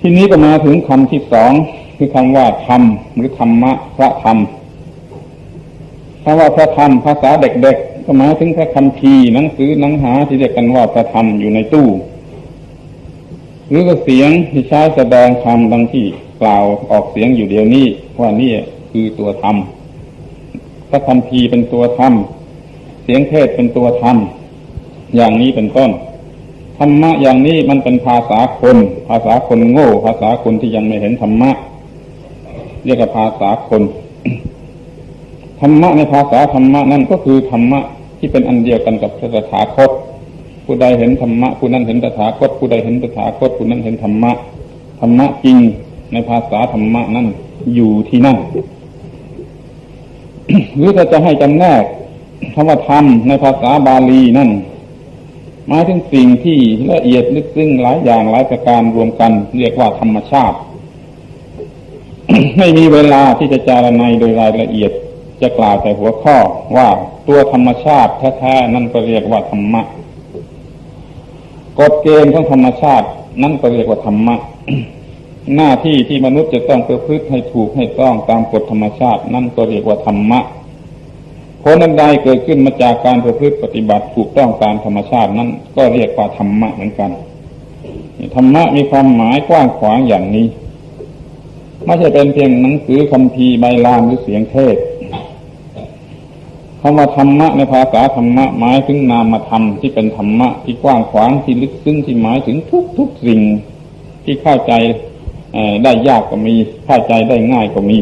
ทีนี้ก็มาถึงคำที่สองคือคำว่าธรรมหรือธรรมะพระธรรมคำว่าพระธรรมภาษาเด็กๆก็หมายถึงพระคำพีหนังสือหนังหาที่เรียกกันว่าพระธรรมอยู่ในตู้ หรือก็เสียงที่ใช้แสดงธรรมดังที่กล่าวออกเสียงอยู่เดียวนี้ว่านี่คือตัวธรรมพระคำพีเป็นตัวธรรมเสียงเทศเป็นตัวธรรมอย่างนี้เป็นต้น ธรรมะอย่างนี้มันเป็นภาษาคน ภาษาคนโง่ ภาษาคนที่ยังไม่เห็นธรรมะ เรียกว่าภาษาคน ธรรมะในภาษาธรรมะนั่นก็คือธรรมะที่เป็นอันเดียวกันกับพระตถาคต ผู้ใดเห็นธรรมะผู้นั้นเห็นตถาคต ผู้ใดเห็นตถาคตผู้นั้นเห็นธรรมะธรรมะจริงในภาษาธรรมะนั่นอยู่ที่นั่นหรือถ้าจะให้จำแนกคำว่าธรรมในภาษาบาลีนั่น หมายถึงสิ่งที่ละเอียดลึกซึ้งหลายอย่างหลายประการรวมกัน เรียกว่าธรรมชาติ ไม่มีเวลาที่จะจารณัยโดยรายละเอียดจะกล่าวแต่หัวข้อว่าตัวธรรมชาติแท้ๆนั่นก็เรียกว่าธรรมะกฎเกณฑ์ของธรรมชาตินั่นก็เรียกว่าธรรมะหน้าที่ที่มนุษย์จะต้องประพฤติให้ถูกให้ต้องตามกฎธรรมชาติ นั่นก็เรียกว่าธรรมะ ผลอันใดเกิดขึ้นมาจากการประพฤติปฏิบัติถูกต้องตามธรรมชาตินั้น ก็เรียกว่าธรรมะเหมือนกันธรรมะมีความหมายกว้างขวางอย่างนี้ไม่ใช่เป็นเพียงหนังสือคำพีร์ใบลานหรือเสียงเทศคำว่าธรรมะในภาษาธรรมะหมายถึงนามธรรมที่เป็นธรรมะที่กว้างขวางที่ลึกซึ้งที่หมายถึงทุกทุกสิ่งที่เข้าใจได้ยากก็มีเข้าใจได้ง่ายก็มี